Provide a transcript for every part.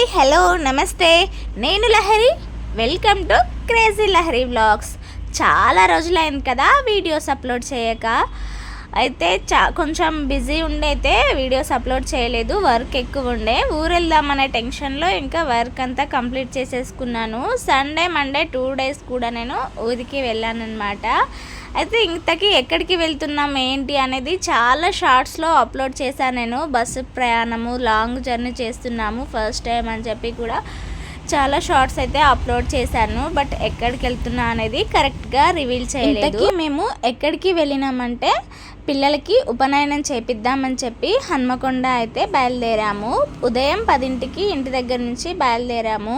Hi hello namaste. నేను Lahari. Welcome to crazy Lahari vlogs. చాలా రోజులైంది కదా వీడియోస్ అప్లోడ్ చేయక. అయితే చా కొంచెం బిజీ ఉండైతే అయితే వీడియోస్ అప్లోడ్ చేయలేదు వర్క్ ఎక్కువ ఉండే. ఊరు వెళ్దామనే టెన్షన్లో ఇంకా వర్క్ అంతా కంప్లీట్ చేసేసుకున్నాను. సండే మండే టూ డేస్ కూడా నేను ఊరికి వెళ్ళాను అనమాట అయితే ఇంతకీ ఎక్కడికి వెళ్తున్నాం ఏంటి అనేది చాలా షార్ట్స్లో అప్లోడ్ చేశాను నేను. బస్సు ప్రయాణము లాంగ్ జర్నీ చేస్తున్నాము ఫస్ట్ టైం అని చెప్పి కూడా చాలా షార్ట్స్ అయితే అప్లోడ్ చేశాను బట్ ఎక్కడికి వెళ్తున్నా అనేది కరెక్ట్గా రివీల్ చేయలేదు. మేము ఎక్కడికి వెళ్ళినామంటే పిల్లలకి ఉపనయనం చేపిద్దామని చెప్పి హన్మకొండ అయితే బయలుదేరాము. ఉదయం పదింటికి ఇంటి దగ్గర నుంచి బయలుదేరాము.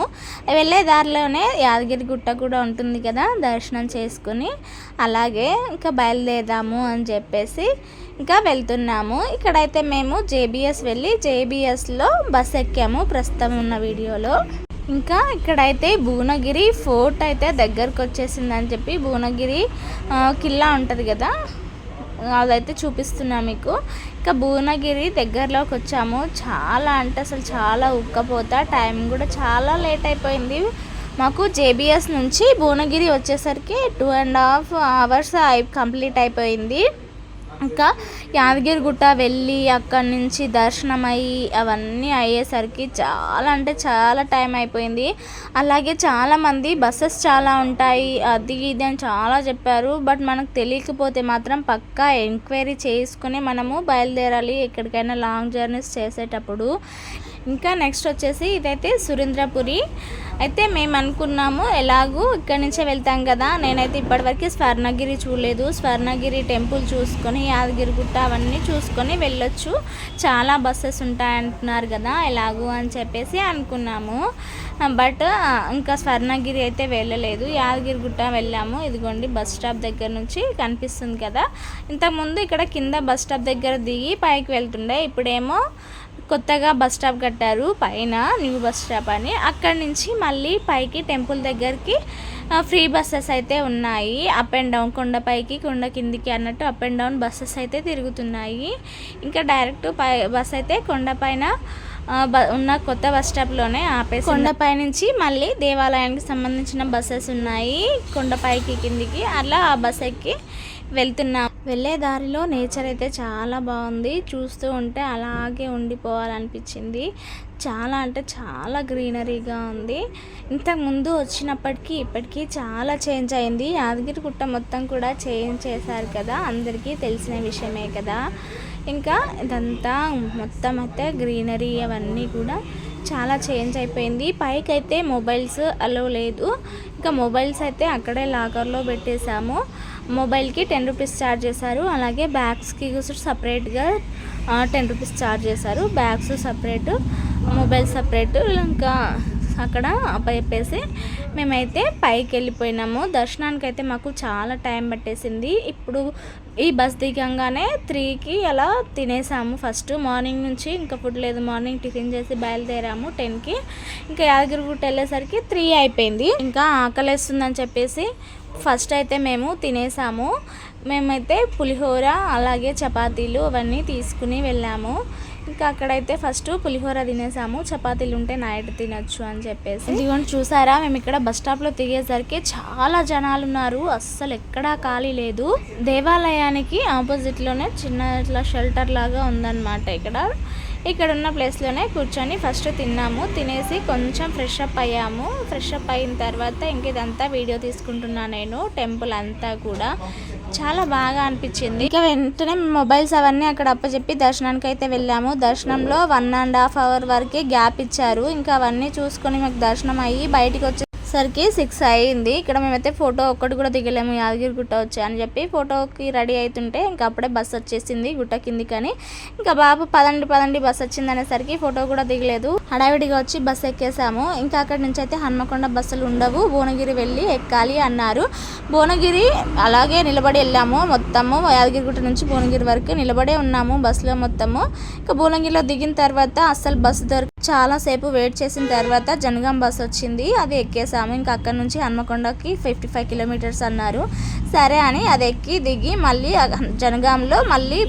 వెళ్ళే దారిలోనే యాదగిరి గుట్ట కూడా ఉంటుంది కదా దర్శనం చేసుకుని అలాగే ఇంకా బయలుదేరాము అని చెప్పేసి ఇంకా వెళ్తున్నాము. ఇక్కడైతే మేము జేబిఎస్ వెళ్ళి జేబిఎస్లో బస్ ఎక్కాము ప్రస్తుతం ఉన్న వీడియోలో. ఇంకా ఇక్కడైతే భువనగిరి ఫోర్ట్ అయితే దగ్గరకు వచ్చేసిందని చెప్పి భువనగిరి కిల్లా ఉంటుంది కదా? అదైతే చూపిస్తున్నా మీకు. ఇంకా భువనగిరి దగ్గరలోకి వచ్చాము. చాలా అంటే అసలు చాలా ఉక్కపోతా. టైం కూడా చాలా లేట్ అయిపోయింది. మాకు జేబిఎస్ నుంచి భువనగిరి వచ్చేసరికి టూ అండ్ హాఫ్ అవర్స్ అయి కంప్లీట్ అయిపోయింది. ఇంకా యాదగిరిగుట్ట వెళ్ళి అక్కడి నుంచి దర్శనం అయ్యి అవన్నీ అయ్యేసరికి చాలా అంటే చాలా టైం అయిపోయింది. అలాగే చాలామంది బస్సెస్ చాలా ఉంటాయి అది ఇది అని చాలా చెప్పారు. బట్ మనకు తెలియకపోతే మాత్రం పక్కా ఎంక్వైరీ చేసుకుని మనము బయలుదేరాలి ఎక్కడికైనా లాంగ్ జర్నీస్ చేసేటప్పుడు. ఇంకా నెక్స్ట్ వచ్చేసి ఇదైతే సురేంద్రపురి. అయితే మేము అనుకున్నాము ఎలాగూ ఇక్కడి నుంచే వెళ్తాం కదా. నేనైతే ఇప్పటివరకు స్వర్ణగిరి చూడలేదు. స్వర్ణగిరి టెంపుల్ చూసుకొని యాదగిరి గుట్ట అవన్నీ చూసుకొని వెళ్ళొచ్చు. చాలా బస్సెస్ ఉంటాయంటున్నారు కదా ఎలాగూ అని చెప్పేసి అనుకున్నాము. బట్ ఇంకా స్వర్ణగిరి అయితే వెళ్ళలేదు. యాదగిరి గుట్ట వెళ్ళాము. ఇదిగోండి బస్ స్టాప్ దగ్గర నుంచి కనిపిస్తుంది కదా. ఇంతకుముందు ఇక్కడ కింద బస్ స్టాప్ దగ్గర దిగి పైకి వెళ్తుండే. ఇప్పుడేమో కొత్తగా బస్ స్టాప్ కట్టారు పైన న్యూ బస్ స్టాప్ అని. అక్కడి నుంచి మళ్ళీ పైకి టెంపుల్ దగ్గరికి ఫ్రీ బస్సెస్ అయితే ఉన్నాయి. అప్ అండ్ డౌన్ కొండపైకి కొండ కిందికి అన్నట్టు అప్ అండ్ డౌన్ బస్సెస్ అయితే తిరుగుతున్నాయి. ఇంకా డైరెక్ట్ పై బస్ అయితే కొండపైన ఉన్న కొత్త బస్ స్టాప్లోనే ఆపేసి కొండపై నుంచి మళ్ళీ దేవాలయానికి సంబంధించిన బస్సెస్ ఉన్నాయి. కొండపైకి కిందికి అలా ఆ బస్ ఎక్కి వెళ్తున్నాం. వెళ్ళే దారిలో నేచర్ అయితే చాలా బాగుంది. చూస్తూ ఉంటే అలాగే ఉండిపోవాలనిపించింది. చాలా అంటే చాలా గ్రీనరీగా ఉంది. ఇంతకు ముందు వచ్చినప్పటికీ ఇప్పటికీ చాలా చేంజ్ అయింది. యాదగిరి గుట్ట మొత్తం కూడా చేంజ్ చేశారు కదా. అందరికీ తెలిసిన విషయమే కదా. ఇంకా ఇదంతా మొత్తం అయితే గ్రీనరీ అవన్నీ కూడా చాలా చేంజ్ అయిపోయింది. పైకి అయితే మొబైల్స్ అలో లేదు. ఇంకా మొబైల్స్ అయితే అక్కడే లాకర్లో పెట్టేశాము. మొబైల్కి టెన్ రూపీస్ ఛార్జ్ చేశారు. అలాగే బ్యాగ్స్కి సపరేట్గా టెన్ రూపీస్ ఛార్జ్ చేశారు. Bags separate mobile separate. ఇంకా అక్కడ చెప్పేసి మేమైతే పైకి వెళ్ళిపోయినాము. దర్శనానికి అయితే మాకు చాలా టైం పట్టేసింది. ఇప్పుడు ఈ బస్ దిగంగానే త్రీకి అలా తినేసాము. ఫస్ట్ మార్నింగ్ నుంచి ఇంకా ఫుడ్ లేదు. మార్నింగ్ టిఫిన్ చేసి బయలుదేరాము టెన్కి. ఇంకా యాదగిరిగుట్ట వెళ్ళేసరికి త్రీ అయిపోయింది. ఇంకా ఆకలేస్తుందని చెప్పేసి ఫస్ట్ అయితే మేము తినేసాము. మేమైతే పులిహోర అలాగే చపాతీలు అవన్నీ తీసుకుని వెళ్ళాము. ఇంకా అక్కడైతే ఫస్ట్ పులిహోర తినేసాము. చపాతీలు ఉంటే నైట్ తినొచ్చు అని చెప్పేసి. ఇదిగోండి చూసారా? మేము ఇక్కడ బస్ స్టాప్లో దిగేసరికి చాలా జనాలు ఉన్నారు. అస్సలు ఎక్కడా ఖాళీ లేదు. దేవాలయానికి ఆపోజిట్లోనే చిన్న ఇట్లా షెల్టర్ లాగా ఉందన్నమాట ఇక్కడ. ఇక్కడ ఉన్న ప్లేస్లోనే కూర్చొని ఫస్ట్ తిన్నాము. తినేసి కొంచెం ఫ్రెష్ అప్ అయ్యాము. ఫ్రెష్ అప్ అయిన తర్వాత ఇంక ఇదంతా వీడియో తీసుకుంటున్నా నేను టెంపుల్ అంతా కూడా. చాలా బాగా అనిపించింది. ఇంకా వెంటనే మొబైల్స్ అవన్నీ అక్కడ అప్పచెప్పి దర్శనానికి అయితే వెళ్ళాము. దర్శనంలో వన్ అండ్ హాఫ్ అవర్ వరకే గ్యాప్ ఇచ్చారు. ఇంకా అవన్నీ చూసుకొని మాకు దర్శనం అయ్యి బయటికి సరికి సిక్స్ అయ్యింది ఇక్కడ మేమైతే ఫోటో ఒక్కటి కూడా దిగలేము. యాదగిరి గుట్ట వచ్చా అని చెప్పి ఫోటోకి రెడీ అవుతుంటే ఇంకా అప్పుడే బస్సు వచ్చేసింది గుట్ట కిందికని. ఇంకా బాబు పదండి పదండి బస్సు వచ్చింది అనేసరికి ఫోటో కూడా దిగలేదు. హడావిడిగా వచ్చి బస్సు ఎక్కేసాము. ఇంకా అక్కడి నుంచి అయితే హన్మకొండ బస్సులు ఉండవు. భువనగిరి వెళ్ళి ఎక్కాలి అన్నారు. భువనగిరి అలాగే నిలబడి వెళ్ళాము. మొత్తము యాదగిరిగుట్ట నుంచి భువనగిరి వరకు నిలబడే ఉన్నాము బస్సులో మొత్తము. ఇంకా భువనగిరిలో దిగిన తర్వాత అస్సలు బస్సు దొరికి చాలాసేపు వెయిట్ చేసిన తర్వాత జనగాం బస్సు వచ్చింది. అది ఎక్కేసాము. ఇంకా అక్కడ నుంచి హన్మకొండకి ఫిఫ్టీ ఫైవ్ కిలోమీటర్స్ అన్నారు. సరే అని అది ఎక్కి దిగి మళ్ళీ జనగాంలో మళ్ళీ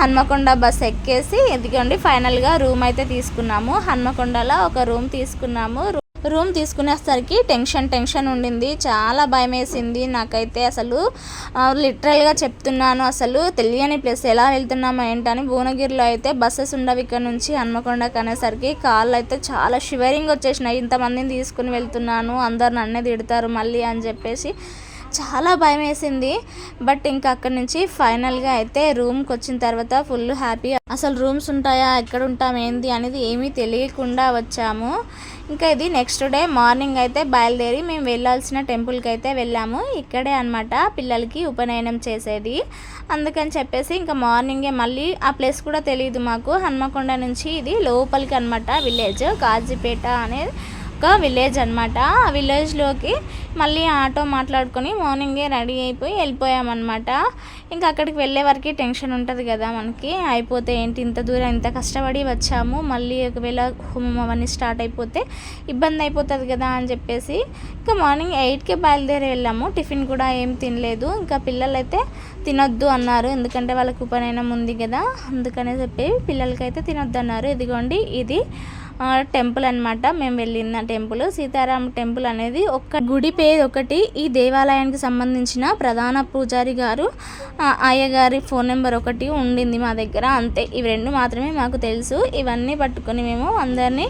హన్మకొండ బస్ ఎక్కేసి ఇదిగోండి ఫైనల్గా రూమ్ అయితే తీసుకున్నాము. హన్మకొండలో ఒక రూమ్ తీసుకున్నాము. రూమ్ తీసుకునేసరికి టెన్షన్ టెన్షన్ ఉండింది. చాలా భయం వేసింది నాకైతే అసలు లిటరల్గా చెప్తున్నాను. అసలు తెలియని ప్లేస్ ఎలా వెళ్తున్నామో ఏంటని భువనగిరిలో అయితే బస్సెస్ ఉండవు ఇక్కడ నుంచి హన్మకొండకు అనేసరికి కాళ్ళు అయితే చాలా షివరింగ్ వచ్చేసినాయి. ఇంతమందిని తీసుకుని వెళ్తున్నాను. అందరు నన్నే తిడతారు మళ్ళీ అని చెప్పేసి చాలా భయం వేసింది బట్ ఇంకా అక్కడి నుంచి ఫైనల్గా అయితే రూమ్కి వచ్చిన తర్వాత ఫుల్ హ్యాపీ. అసలు రూమ్స్ ఉంటాయా? ఎక్కడ ఉంటాం? ఏంది? అనేది ఏమీ తెలియకుండా వచ్చాము. ఇంకా ఇది నెక్స్ట్ డే మార్నింగ్ అయితే బయలుదేరి మేము వెళ్ళాల్సిన టెంపుల్కి అయితే వెళ్ళాము. ఇక్కడే అనమాట పిల్లలకి ఉపనయనం చేసేది. అందుకని చెప్పేసి ఇంకా మార్నింగే మళ్ళీ ఆ ప్లేస్ కూడా తెలియదు మాకు. హన్మకొండ నుంచి ఇది లోపలికి అనమాట విలేజ్. కాజీపేట అనేది ఒక విలేజ్ అనమాట ఆ విలేజ్లోకి మళ్ళీ ఆటో మాట్లాడుకొని మార్నింగే రెడీ అయిపోయి వెళ్ళిపోయామన్నమాట. ఇంకా అక్కడికి వెళ్ళే వరకు టెన్షన్ ఉంటుంది కదా మనకి. అయిపోతే ఏంటి ఇంత దూరం ఇంత కష్టపడి వచ్చాము. మళ్ళీ ఒకవేళ హోమం అవన్నీ స్టార్ట్ అయిపోతే ఇబ్బంది అయిపోతుంది కదా అని చెప్పేసి ఇంకా మార్నింగ్ ఎయిట్కి బయలుదేరి వెళ్ళాము. టిఫిన్ కూడా ఏం తినలేదు. ఇంకా పిల్లలైతే తినొద్దు అన్నారు. ఎందుకంటే వాళ్ళకి ఉపనయనం ఉంది కదా. అందుకనే చెప్పి పిల్లలకైతే తినొద్దు అన్నారు ఇదిగోండి ఇది టెంపుల్ అన్నమాట. మేము వెళ్ళిన టెంపుల్. సీతారామ టెంపుల్ అనేది ఒక గుడి పేరు ఒకటి. ఈ దేవాలయానికి సంబంధించిన ప్రధాన పూజారి గారు అయ్యగారి ఫోన్ నెంబర్ ఒకటి ఉండింది మా దగ్గర. అంతే. ఇవి రెండు మాత్రమే మాకు తెలుసు. ఇవన్నీ పట్టుకొని మేము అందరినీ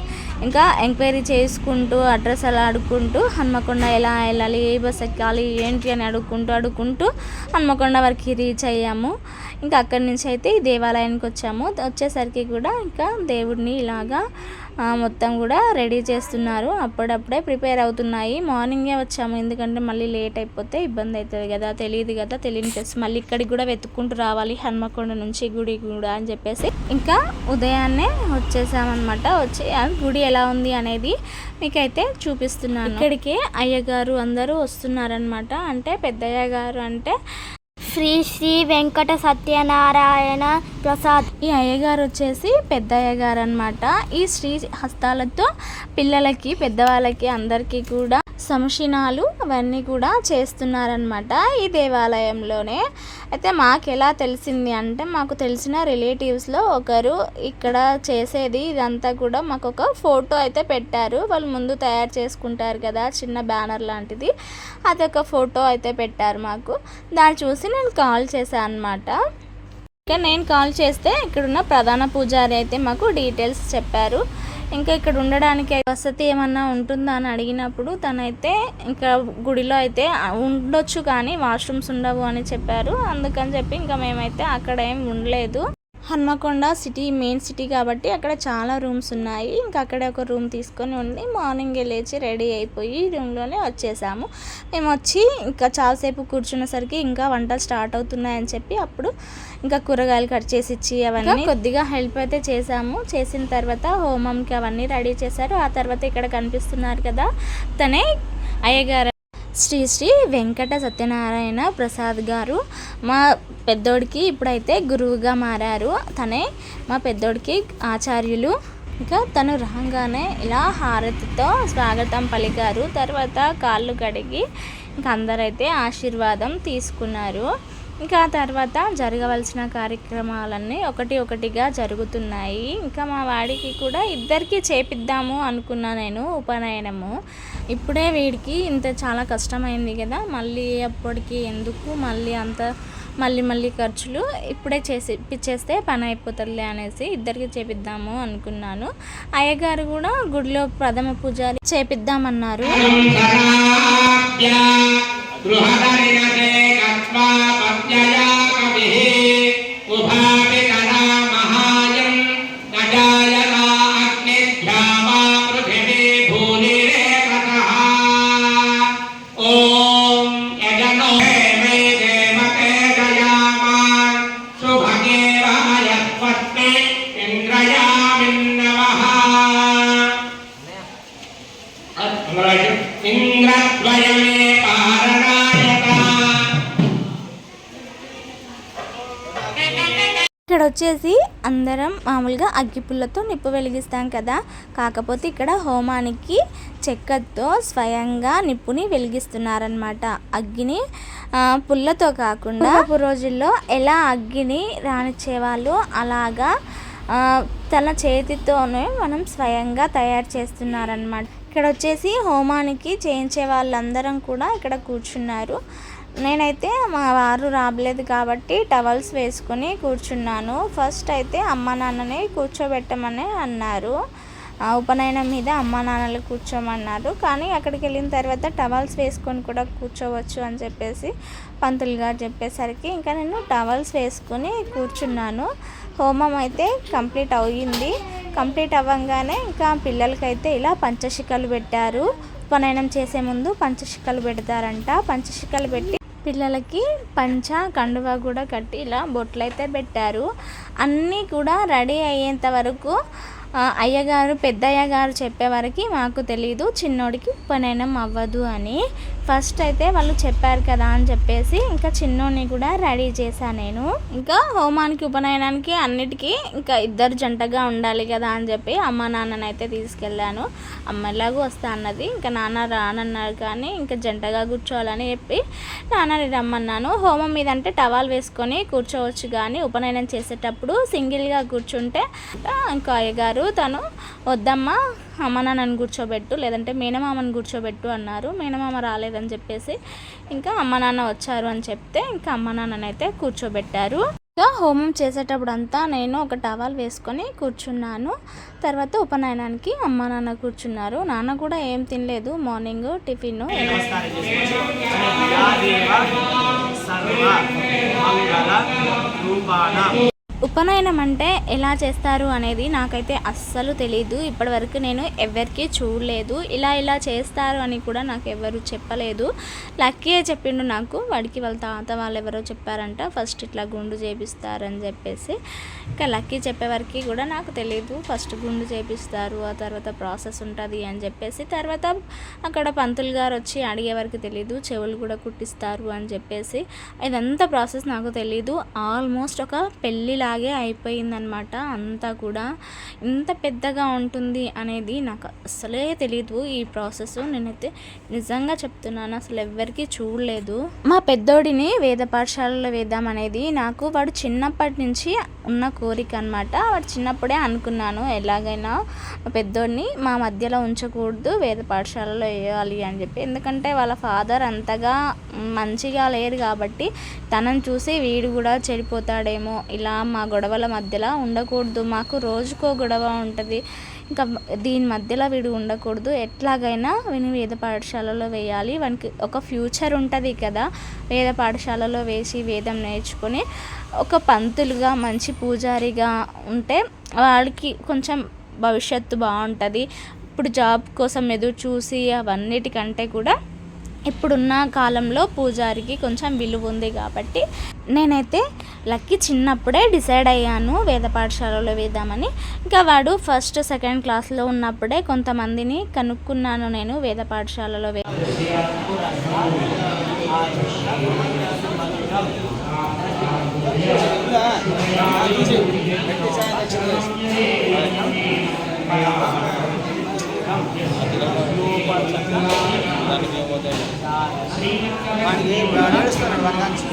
ఇంకా ఎంక్వైరీ చేసుకుంటూ అడ్రస్ అలా అడుక్కుంటూ హన్మకొండ ఎలా వెళ్ళాలి ఏ బస్ ఎక్కాలి ఏంటి అని అడుక్కుంటూ అడుక్కుంటూ హన్మకొండ వరకు రీచ్ అయ్యాము. ఇంకా అక్కడి నుంచి అయితే ఈ దేవాలయానికి వచ్చాము. వచ్చేసరికి కూడా ఇంకా దేవుడిని ఇలాగా మొత్తం కూడా రెడీ చేస్తున్నారు. అప్పుడప్పుడే ప్రిపేర్ అవుతున్నాయి. మార్నింగే వచ్చాము. ఎందుకంటే మళ్ళీ లేట్ అయిపోతే ఇబ్బంది అవుతుంది కదా. తెలియదు కదా తెలియని ప్లేస్ మళ్ళీ ఇక్కడికి కూడా వెతుక్కుంటూ రావాలి. హన్మకొండ నుంచి గుడి కూడా అని చెప్పేసి. ఇంకా ఉదయాన్నే వచ్చేసామన్నమాట. వచ్చి గుడి ఎలా ఉంది అనేది మీకైతే చూపిస్తున్నాను. ఇక్కడికి అయ్యగారు అందరూ వస్తున్నారనమాట అంటే పెద్దయ్య గారు అంటే శ్రీ శ్రీ వెంకట సత్యనారాయణ ప్రసాద్. ఈ అయ్యగారు వచ్చేసి పెద్ద అయ్యగారు అనమాట ఈ శ్రీ హస్తాలతో పిల్లలకి పెద్దవాళ్ళకి అందరికీ కూడా సంశినాలు అవన్నీ కూడా చేస్తున్నారనమాట ఈ దేవాలయంలోనే. అయితే మాకు ఎలా తెలిసింది అంటే మాకు తెలిసిన రిలేటివ్స్లో ఒకరు ఇక్కడ చేసేది ఇదంతా కూడా మాకు ఒక ఫోటో అయితే పెట్టారు. వాళ్ళు ముందు తయారు చేసుకుంటారు కదా చిన్న బ్యానర్ లాంటిది. అదొక ఫోటో అయితే పెట్టారు మాకు. దాన్ని చూసి నేను కాల్ చేశాను అనమాట ఇంకా నేను కాల్ చేస్తే ఇక్కడున్న ప్రధాన పూజారి అయితే మాకు డీటెయిల్స్ చెప్పారు. ఇంకా ఇక్కడ ఉండడానికి వసతి ఏమన్నా ఉంటుందా అని అడిగినప్పుడు తనైతే ఇంకా గుడిలో అయితే ఉండొచ్చు కానీ వాష్రూమ్స్ ఉండవు అని చెప్పారు. అందుకని చెప్పి ఇంకా మేమైతే అక్కడ ఏం ఉండలేదు. హన్మకొండ సిటీ మెయిన్ సిటీ కాబట్టి అక్కడ చాలా రూమ్స్ ఉన్నాయి. ఇంకా అక్కడే ఒక రూమ్ తీసుకొని ఉండి మార్నింగ్ లేచి రెడీ అయిపోయి రూమ్లోనే వచ్చేసాము. మేము వచ్చి ఇంకా చాలాసేపు కూర్చునేసరికి ఇంకా వంటలు స్టార్ట్ అవుతున్నాయని చెప్పి అప్పుడు ఇంకా కూరగాయలు కట్ చేసి ఇచ్చి అవన్నీ కొద్దిగా హెల్ప్ అయితే చేసాము చేసిన తర్వాత హోమంకి అవన్నీ రెడీ చేశారు. ఆ తర్వాత ఇక్కడ కనిపిస్తున్నారు కదా తనే అయ్యగారు శ్రీ శ్రీ వెంకట సత్యనారాయణ ప్రసాద్ గారు మా పెద్దోడికి ఇప్పుడైతే గురువుగా మారారు. తనే మా పెద్దోడికి ఆచార్యులు. ఇంకా తను రాగానే ఇలా హారతితో స్వాగతం పలికారు. తర్వాత కాళ్ళు కడిగి ఇంకా అందరైతే ఆశీర్వాదం తీసుకున్నారు. ఇంకా ఆ తర్వాత జరగవలసిన కార్యక్రమాలన్నీ ఒకటి ఒకటిగా జరుగుతున్నాయి. ఇంకా మా వాడికి కూడా ఇద్దరికి చేపిద్దాము అనుకున్నా నేను ఉపనయనము. ఇప్పుడే వీడికి ఇంత చాలా కష్టమైంది కదా మళ్ళీ అప్పటికి ఎందుకు మళ్ళీ అంత మళ్ళీ మళ్ళీ ఖర్చులు ఇప్పుడే చేసి ఇప్పించేస్తే పని అయిపోతుందిలే అనేసి ఇద్దరికి చేపిద్దాము అనుకున్నాను. అయ్యగారు కూడా గుడిలో ప్రథమ పూజారి చేపిద్దామన్నారు. Sma Bhaktiaya వచ్చేసి అందరం మామూలుగా అగ్గిపుల్లతో నిప్పు వెలిగిస్తాం కదా. కాకపోతే ఇక్కడ హోమానికి చెక్కతో స్వయంగా నిప్పుని వెలిగిస్తున్నారనమాట అగ్గిని పుల్లతో కాకుండా రోజుల్లో ఎలా అగ్గిని రానిచ్చేవాళ్ళు అలాగా తన చేతితోనే మనం స్వయంగా తయారు చేస్తున్నారనమాట ఇక్కడ వచ్చేసి హోమానికి చేయించే వాళ్ళందరం కూడా ఇక్కడ కూర్చున్నారు. నేనైతే మా వారు రాబలేదు కాబట్టి టవల్స్ వేసుకుని కూర్చున్నాను. ఫస్ట్ అయితే అమ్మ నాన్నని కూర్చోబెట్టమని అన్నారు. ఆ ఉపనయనం మీద అమ్మ నాన్నలు కూర్చోమన్నారు. కానీ అక్కడికి వెళ్ళిన తర్వాత టవల్స్ వేసుకొని కూడా కూర్చోవచ్చు అని చెప్పేసి పంతులు గారు చెప్పేసరికి ఇంకా నేను టవల్స్ వేసుకుని కూర్చున్నాను. హోమం అయితే కంప్లీట్ అయ్యింది. కంప్లీట్ అవ్వగానే ఇంకా పిల్లలకైతే ఇలా పంచశిఖలు పెట్టారు. ఉపనయనం చేసే ముందు పంచశిఖలు పెడతారంట. పంచశిఖలు పెట్టి పిల్లలకి పంచ కండువ కూడా కట్టి ఇలా బొట్లు అయితే పెట్టారు. అన్నీ కూడా రెడీ అయ్యేంత వరకు అయ్యగారు పెద్దయ్య గారు చెప్పేవారికి మాకు తెలియదు చిన్నోడికి ఉపనయనం అవ్వదు అని. ఫస్ట్ అయితే వాళ్ళు చెప్పారు కదా అని చెప్పేసి ఇంకా చిన్నోడిని కూడా రెడీ చేశాను నేను. ఇంకా హోమానికి ఉపనయనానికి అన్నిటికీ ఇంకా ఇద్దరు జంటగా ఉండాలి కదా అని చెప్పి అమ్మ నాన్నని అయితే తీసుకెళ్ళాను. అమ్మ ఎలాగో వస్తా అన్నది. ఇంకా నాన్న రానన్నారు కానీ ఇంకా జంటగా కూర్చోవాలని చెప్పి నాన్నని రమ్మన్నాను. హోమం మీద అంటే టవాల్ వేసుకొని కూర్చోవచ్చు కానీ ఉపనయనం చేసేటప్పుడు సింగిల్గా కూర్చుంటే ఇంకా అయ్యగారు తను వద్దమ్మా అమ్మ నాన్నని కూర్చోబెట్టు లేదంటే మేనమామని కూర్చోబెట్టు అన్నారు. మేనమామ రాలేదని చెప్పేసి ఇంకా అమ్మ నాన్న వచ్చారు అని చెప్తే ఇంకా అమ్మ నాన్ననైతే కూర్చోబెట్టారు. ఇంకా హోమం చేసేటప్పుడు అంతా నేను ఒక టవాల్ వేసుకొని కూర్చున్నాను. తర్వాత ఉపనయనానికి అమ్మ నాన్న కూర్చున్నారు. నాన్న కూడా ఏం తినలేదు. మార్నింగ్ టిఫిన్ రూపాన ఉపనయనం అంటే ఎలా చేస్తారు అనేది నాకైతే అస్సలు తెలియదు ఇప్పటివరకు నేను ఎవరికీ చూడలేదు. ఇలా ఇలా చేస్తారు అని కూడా నాకు ఎవరు చెప్పలేదు. లక్కీ చెప్పిండు నాకు. వాడికి వాళ్ళ తాత వాళ్ళు ఎవరో చెప్పారంట. ఫస్ట్ ఇట్లా గుండు చేపిస్తారని చెప్పేసి. ఇంకా లక్కీ చెప్పేవరకు కూడా నాకు తెలియదు ఫస్ట్ గుండు చేపిస్తారు. ఆ తర్వాత ప్రాసెస్ ఉంటుంది అని చెప్పేసి. తర్వాత అక్కడ పంతులు గారు వచ్చి అడిగే వరకు తెలియదు చెవులు కూడా కుట్టిస్తారు అని చెప్పేసి. ఇదంతా ప్రాసెస్ నాకు తెలీదు. ఆల్మోస్ట్ ఒక పెళ్ళిలాగే అయిపోయిందనమాట అంతా కూడా. ఇంత పెద్దగా ఉంటుంది అనేది నాకు అసలే తెలియదు ఈ ప్రాసెస్. నేనైతే నిజంగా చెప్తున్నాను అసలు ఎవ్వరికీ చూడలేదు. మా పెద్దోడిని వేద పాఠశాలలో వేద్దాం అనేది నాకు వాడు చిన్నప్పటి నుంచి ఉన్న కోరిక అనమాట వాడు చిన్నప్పుడే అనుకున్నాను ఎలాగైనా మా పెద్దోడిని మా మధ్యలో ఉంచకూడదు వేద పాఠశాలలో వేయాలి అని చెప్పి. ఎందుకంటే వాళ్ళ ఫాదర్ అంతగా మంచిగా లేరు కాబట్టి తనను చూసి వీడు కూడా చెడిపోతాడేమో. ఇలా మా గొడవల మధ్యలో ఉండకూడదు. మాకు రోజుకో గొడవ ఉంటుంది. ఇంకా దీని మధ్యలో వీడు ఉండకూడదు. ఎట్లాగైనా వీని వేద పాఠశాలలో వేయాలి. వానికి ఒక ఫ్యూచర్ ఉంటుంది కదా. వేద పాఠశాలలో వేసి వేదం నేర్చుకొని ఒక పంతులుగా మంచి పూజారిగా ఉంటే వాళ్ళకి కొంచెం భవిష్యత్తు బాగుంటుంది. ఇప్పుడు జాబ్ కోసం ఎదురు చూసి అవన్నిటికంటే కూడా ఇప్పుడున్న కాలంలో పూజారికి కొంచెం విలువ ఉంది కాబట్టి నేనైతే లక్కీ చిన్నప్పుడే డిసైడ్ అయ్యాను వేద పాఠశాలలో వేద్దామని. ఇంకా వాడు ఫస్ట్ సెకండ్ క్లాస్లో ఉన్నప్పుడే కొంతమందిని కనుక్కున్నాను నేను వేద పాఠశాలలో వే వాడికి నడుస్తున్నాడు వాడి నుంచి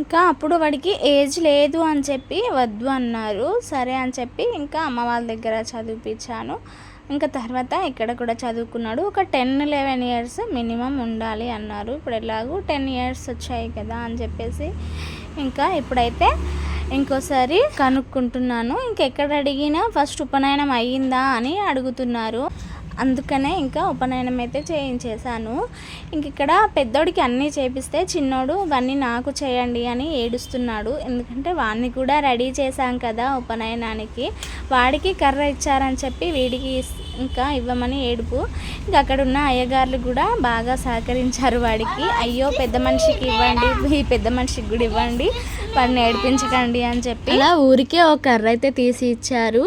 ఇంకా అప్పుడు వాడికి ఏజ్ లేదు అని చెప్పి వద్దు అన్నారు. సరే అని చెప్పి ఇంకా అమ్మ వాళ్ళ దగ్గర చదివిపించాను. ఇంకా తర్వాత ఇక్కడ కూడా చదువుకున్నాడు. ఒక టెన్ లెవెన్ ఇయర్స్ మినిమం ఉండాలి అన్నారు. ఇప్పుడు ఎలాగూ టెన్ ఇయర్స్ వచ్చాయి కదా అని చెప్పేసి ఇంకా ఇప్పుడైతే ఇంకోసారి కనుక్కుంటున్నాను. ఇంకెక్కడ అడిగినా ఫస్ట్ ఉపనయనం అయ్యిందా అని అడుగుతున్నారు. అందుకనే ఇంకా ఉపనయనం అయితే చేయించేశాను. ఇంక ఇక్కడ పెద్దోడికి అన్నీ చేపిస్తే చిన్నోడు ఇవన్నీ నాకు చేయండి అని ఏడుస్తున్నాడు. ఎందుకంటే వాడిని కూడా రెడీ చేశాం కదా ఉపనయనానికి. వాడికి కర్ర ఇచ్చారని చెప్పి వీడికి ఇంకా ఇవ్వమని ఏడుపు. ఇంకా అక్కడ ఉన్న అయ్యగారులు కూడా బాగా సహకరించారు వాడికి. అయ్యో పెద్ద మనిషికి ఇవ్వండి ఈ పెద్ద మనిషికి కూడా ఇవ్వండి వాడిని ఏడిపించకండి అని చెప్పి అలా ఊరికే ఒక కర్ర అయితే తీసి ఇచ్చారు.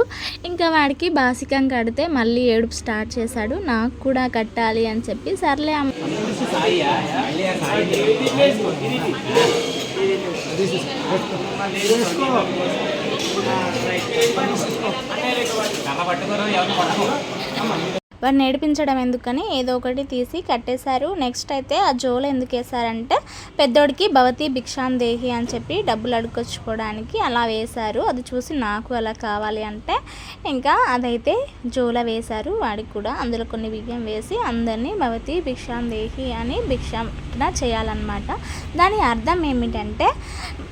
ఇంకా వాడికి బాసికం కడితే మళ్ళీ ఏడుపు స్టార్ట్ చేశాడు నాకు కూడా కట్టాలి అని చెప్పి సర్లే అమ్మ. వాడిని నేర్పించడం ఎందుకని ఏదో ఒకటి తీసి కట్టేశారు. నెక్స్ట్ అయితే ఆ జోలు ఎందుకు వేశారంటే పెద్దోడికి భవతి భిక్షాందేహి అని చెప్పి డబ్బులు అడుకొచ్చుకోవడానికి అలా వేశారు. అది చూసి నాకు అలా కావాలి అంటే ఇంకా అదైతే జోల వేశారు. వాడికి కూడా అందులో కొన్ని బియ్యం వేసి అందరినీ భవతి భిక్షాం దేహి అని భిక్షాటన చేయాలన్నమాట. దాని అర్థం ఏమిటంటే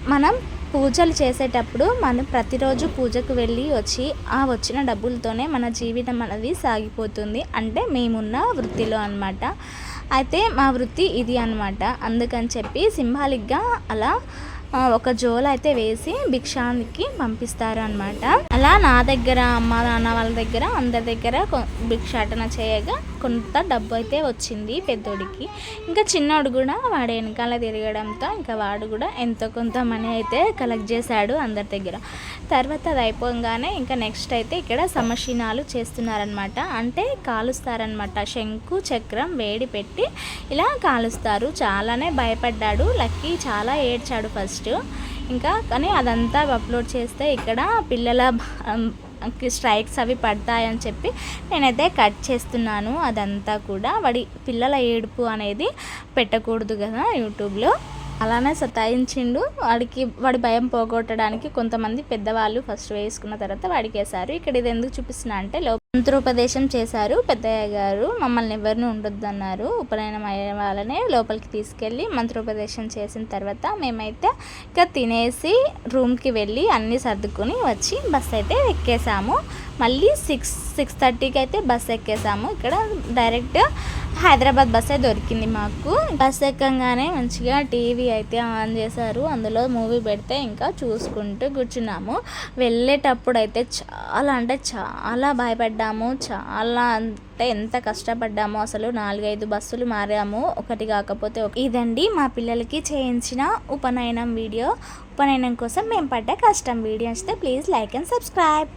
మనం పూజలు చేసేటప్పుడు మనం ప్రతిరోజు పూజకు వెళ్ళి వచ్చి ఆ వచ్చిన డబ్బులతోనే మన జీవితం అనేది సాగిపోతుంది. అంటే మేమున్న వృత్తిలో అన్నమాట. అయితే మా వృత్తి ఇది అన్నమాట. అందుకని చెప్పి సింబాలిక్గా అలా ఒక జోలు అయితే వేసి భిక్షానికి పంపిస్తారు అనమాట అలా నా దగ్గర అమ్మ నాన్న వాళ్ళ దగ్గర అందరి దగ్గర కొ- భిక్షాటన చేయగా కొంత డబ్బు అయితే వచ్చింది పెద్దోడికి. ఇంకా చిన్నోడు కూడా వాడు వెనకాల తిరగడంతో ఇంకా వాడు కూడా ఎంతో కొంత మనీ అయితే కలెక్ట్ చేశాడు అందరి దగ్గర. తర్వాత అది అయిపోగానే ఇంకా నెక్స్ట్ అయితే ఇక్కడ సమశీనాలు చేస్తున్నారనమాట అంటే కాలుస్తారనమాట శంకు చక్రం వేడి పెట్టి ఇలా కాలుస్తారు. చాలానే భయపడ్డాడు. లక్కీ చాలా ఏడ్చాడు ఫస్ట్ ఇంకా కానీ అదంతా అప్లోడ్ చేస్తే ఇక్కడ పిల్లల స్ట్రైక్స్ అవి పడతాయని చెప్పి నేనైతే కట్ చేస్తున్నాను అదంతా కూడా. వాడి పిల్లల ఏడుపు అనేది పెట్టకూడదు కదా యూట్యూబ్లో. అలానే సతాయించిండు. వాడికి వాడి భయం పోగొట్టడానికి కొంతమంది పెద్దవాళ్ళు ఫస్ట్ వేసుకున్న తర్వాత వాడికి వేశారు ఇక్కడ ఇది ఎందుకు చూపిస్తున్నా అంటే మంత్రోపదేశం చేశారు. పెద్దయ్య గారు మమ్మల్ని ఎవరిని ఉండొద్దన్నారు. ఉపనయనం అయిన వాళ్ళనే లోపలికి తీసుకెళ్ళి మంత్రోపదేశం చేసిన తర్వాత మేమైతే ఇంకా తినేసి రూమ్కి వెళ్ళి అన్నీ సర్దుకొని వచ్చి బస్ అయితే ఎక్కేసాము మళ్ళీ సిక్స్ సిక్స్ థర్టీకి అయితే బస్ ఎక్కేసాము. ఇక్కడ డైరెక్ట్ హైదరాబాద్ బస్సే దొరికింది మాకు. బస్ ఎక్కగానే మంచిగా టీవీ అయితే ఆన్ చేశారు. అందులో మూవీ పెడితే ఇంకా చూసుకుంటూ కూర్చున్నాము. వెళ్ళేటప్పుడు అయితే చాలా అంటే చాలా భయపడ్డాము. చాలా అంటే ఎంత కష్టపడ్డామో. అసలు నాలుగైదు బస్సులు మారాము. ఒకటి కాకపోతే ఇదండి మా పిల్లలకి చేయించిన ఉపనయనం వీడియో. ఉపనయనం కోసం మేము పడ్డ కష్టం. వీడియో వస్తే ప్లీజ్ లైక్ అండ్ సబ్స్క్రైబ్.